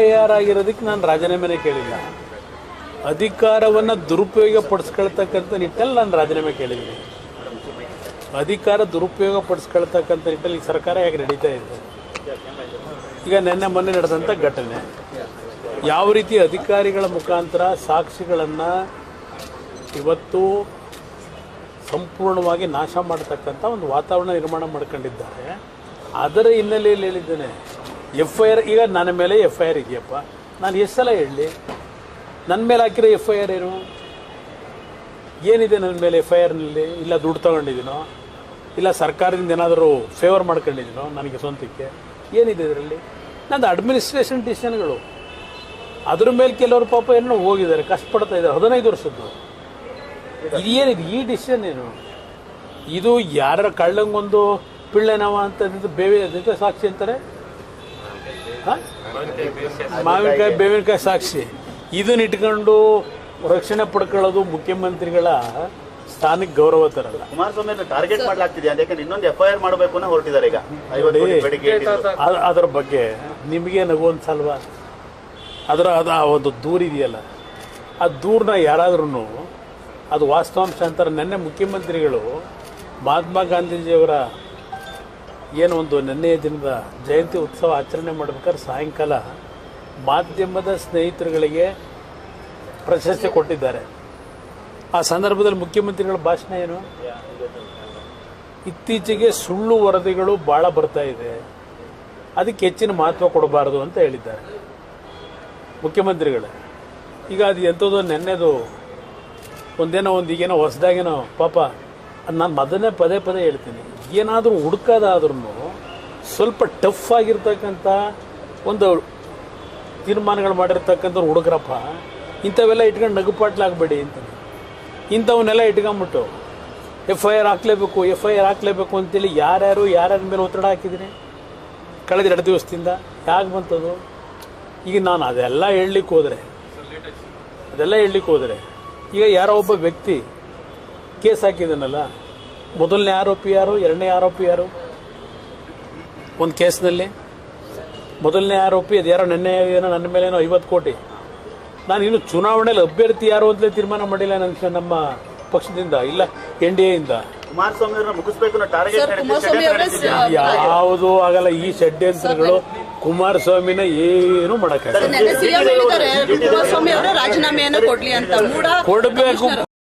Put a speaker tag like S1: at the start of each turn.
S1: I R ಆಗಿರೋದಕ್ಕೆ ನಾನು ರಾಜೀನಾಮೆನೇ ಕೇಳಿಲ್ಲ. ಅಧಿಕಾರವನ್ನು ದುರುಪಯೋಗ ಪಡಿಸ್ಕೊಳ್ತಕ್ಕಂಥ ನಿಟ್ಟಲ್ಲಿ ನಾನು ರಾಜೀನಾಮೆ ಕೇಳಿದ್ದೀನಿ. ಅಧಿಕಾರ ದುರುಪಯೋಗ ಪಡಿಸ್ಕೊಳ್ತಕ್ಕಂಥ ನಿಟ್ಟಲ್ಲಿ ಈ ಸರ್ಕಾರ ಹೇಗೆ ನಡೀತಾ ಇದೆ? ಈಗ ನಿನ್ನೆ ಮೊನ್ನೆ ನಡೆದಂಥ ಘಟನೆ. ಯಾವ ರೀತಿ ಅಧಿಕಾರಿಗಳ ಮುಖಾಂತರ ಸಾಕ್ಷಿಗಳನ್ನು ಇವತ್ತು ಸಂಪೂರ್ಣವಾಗಿ ನಾಶ ಮಾಡತಕ್ಕಂಥ ಒಂದು ವಾತಾವರಣ ನಿರ್ಮಾಣ ಮಾಡ್ಕೊಂಡಿದ್ದಾರೆ. ಅದರ ಹಿನ್ನೆಲೆಯಲ್ಲಿ ಹೇಳಿದ್ದೇನೆ. ಎಫ್ ಐ ಆರ್ ಈಗ ನನ್ನ ಮೇಲೆ ಎಫ್ ಐ ಆರ್ ಇದೆಯಪ್ಪ. ನಾನು ಎಷ್ಟು ಸಲ ಹೇಳಲಿ? ನನ್ನ ಮೇಲೆ ಹಾಕಿರೋ ಎಫ್ ಐ ಆರ್ ಏನು? ಏನಿದೆ ನನ್ನ ಮೇಲೆ ಎಫ್ ಐ ಆರ್ನಲ್ಲಿ ಇಲ್ಲ ದುಡ್ಡು ತಗೊಂಡಿದ್ದೀನೋ? ಇಲ್ಲ ಸರ್ಕಾರದಿಂದ ಏನಾದರೂ ಫೇವರ್ ಮಾಡ್ಕೊಂಡಿದ್ದೀನೋ ನನಗೆ ಸ್ವಂತಕ್ಕೆ? ಏನಿದೆ ಇದರಲ್ಲಿ? ನಂದು ಅಡ್ಮಿನಿಸ್ಟ್ರೇಷನ್ ಡಿಸಿಷನ್ಗಳು ಅದ್ರ ಮೇಲೆ ಕೆಲವರು ಪಾಪ ಏನೋ ಹೋಗಿದ್ದಾರೆ, ಕಷ್ಟಪಡ್ತಾ ಇದ್ದಾರೆ. ಹದಿನೈದು ವರ್ಷದ್ದು. ಏನಿದೆ? ಈ ಡಿಸಿಷನ್ ಏನು? ಇದು ಯಾರ ಕಳ್ಳಂಗೊಂದು ಪಿಳ್ಳೆನವ ಅಂತ ಬೇವೆ ಸಾಕ್ಷಿ ಅಂತಾರೆ? ಮಾವಿನಕಾಯಿ ಬೇವಿನಕಾಯಿ ಸಾಕ್ಷಿ ಇದನ್ನ ಇಟ್ಕೊಂಡು ರಕ್ಷಣೆ ಪಡ್ಕೊಳ್ಳೋದು ಮುಖ್ಯಮಂತ್ರಿಗಳ ಸ್ಥಾನಕ್ಕೆ ಗೌರವ ತರಲ್ಲ.
S2: ಕುಮಾರಸ್ವಾಮಿ ಟಾರ್ಗೆಟ್ ಮಾಡ್ಲಾಗ್ತಿದೆ. ಯಾಕಂದ್ರೆ ಇನ್ನೊಂದು ಎಫ್ ಐ ಆರ್ ಮಾಡಬೇಕು ಅನ್ನೋ ಹೊರಟಿದ್ದಾರೆ ಈಗ.
S1: ಅದರ ಬಗ್ಗೆ ನಿಮಗೆ ನಗುವಂತಲ್ವಾ ಅದರ ಅದು ಆ ಒಂದು ದೂರ ಇದೆಯಲ್ಲ. ಆ ದೂರನ್ನ ಯಾರಾದ್ರೂ ಅದು ವಾಸ್ತವಾಂಶ ಅಂತಾರೆ. ನೆನ್ನೆ ಮುಖ್ಯಮಂತ್ರಿಗಳು ಮಹಾತ್ಮ ಗಾಂಧೀಜಿಯವರ ಏನು ಒಂದು ನೆನ್ನೆಯ ದಿನದ ಜಯಂತಿ ಉತ್ಸವ ಆಚರಣೆ ಮಾಡ್ಬೇಕಾದ್ರೆ ಸಾಯಂಕಾಲ ಮಾಧ್ಯಮದ ಸ್ನೇಹಿತರುಗಳಿಗೆ ಪ್ರಶಸ್ತಿ ಕೊಟ್ಟಿದ್ದಾರೆ. ಆ ಸಂದರ್ಭದಲ್ಲಿ ಮುಖ್ಯಮಂತ್ರಿಗಳ ಭಾಷಣ ಏನು? ಇತ್ತೀಚೆಗೆ ಸುಳ್ಳು ವರದಿಗಳು ಭಾಳ ಬರ್ತಾ ಇದೆ. ಅದಕ್ಕೆ ಹೆಚ್ಚಿನ ಮಹತ್ವ ಕೊಡಬಾರದು ಅಂತ ಹೇಳಿದ್ದಾರೆ. ಮುಖ್ಯಮಂತ್ರಿಗಳೇ, ಈಗ ಅದು ಎಂಥದ್ದು ನೆನ್ನೆದು ಒಂದೇನೋ ಒಂದು ಈಗೇನೋ ಹೊಸದಾಗೇನೋ ಪಾಪ, ನಾನು ಮೊದಲನೇ ಪದೇ ಪದೇ ಹೇಳ್ತೀನಿ. ಏನಾದರೂ ಹುಡುಕೋದಾದ್ರೂ ಸ್ವಲ್ಪ ಟಫ್ ಆಗಿರ್ತಕ್ಕಂಥ ಒಂದು ತೀರ್ಮಾನಗಳು ಮಾಡಿರ್ತಕ್ಕಂಥವ್ರು ಹುಡುಗರಪ್ಪ, ಇಂಥವೆಲ್ಲ ಇಟ್ಕೊಂಡು ನಗುಪಾಟ್ಲಾಗಬೇಡಿ ಅಂತ ಇಂಥವನ್ನೆಲ್ಲ ಇಟ್ಕೊಂಬಿಟ್ಟು ಎಫ್ ಐ ಆರ್ ಹಾಕ್ಲೇಬೇಕು ಎಫ್ ಐ ಆರ್ ಹಾಕ್ಲೇಬೇಕು ಅಂತೇಳಿ ಯಾರ್ಯಾರು ಯಾರ್ಯಾರ ಮೇಲೆ ಒತ್ತಡ ಹಾಕಿದ್ದೀನಿ? ಕಳೆದ ಎರಡು ದಿವಸದಿಂದ ಯಾಕೆ ಬಂತದು? ಈಗ ನಾನು ಅದೆಲ್ಲ ಹೇಳಲಿಕ್ಕೆ ಹೋದರೆ, ಅದೆಲ್ಲ ಹೇಳಲಿಕ್ಕೆ ಹೋದರೆ, ಈಗ ಯಾರೋ ಒಬ್ಬ ವ್ಯಕ್ತಿ ಕೇಸ್ ಹಾಕಿದ್ದಾನಲ್ಲ ಮೊದಲನೇ ಆರೋಪಿ ಯಾರು? ಎರಡನೇ ಆರೋಪಿ ಯಾರು? ಒಂದು ಕೇಸ್ನಲ್ಲಿ. ಮೊದಲನೇ ಆರೋಪಿ ಅದು ಯಾರೋ ನೆನ್ನೆ ಏನೋ ನನ್ನ ಮೇಲೇನೋ ಐವತ್ತು ಕೋಟಿ. ನಾನು ಇನ್ನು ಚುನಾವಣೆಯಲ್ಲಿ ಅಭ್ಯರ್ಥಿ ಯಾರು ಅಂತಲೇ ತೀರ್ಮಾನ ಮಾಡಿಲ್ಲ ನನ್ನ ನಮ್ಮ ಪಕ್ಷದಿಂದ ಇಲ್ಲ ಎನ್ ಡಿ ಎಯಿಂದ. ಯಾವುದು ಆಗಲ್ಲ ಈ ಷಡ್ಯಂತ್ರಗಳು ಕುಮಾರಸ್ವಾಮಿನ ಏನು ಮಾಡಕ್ಕಾಗಲ್ಲ.
S3: ನೆನ್ನೆ ಸಿಎಂ ಹೇಳಿದ್ದಾರೆ ಕುಮಾರಸ್ವಾಮಿ ಅವರೇ ರಾಜೀನಾಮೆಯನ್ನ ಕೊಡ್ಲಿ ಅಂತ. ಮೂಡ
S1: ಕೊಡಬೇಕು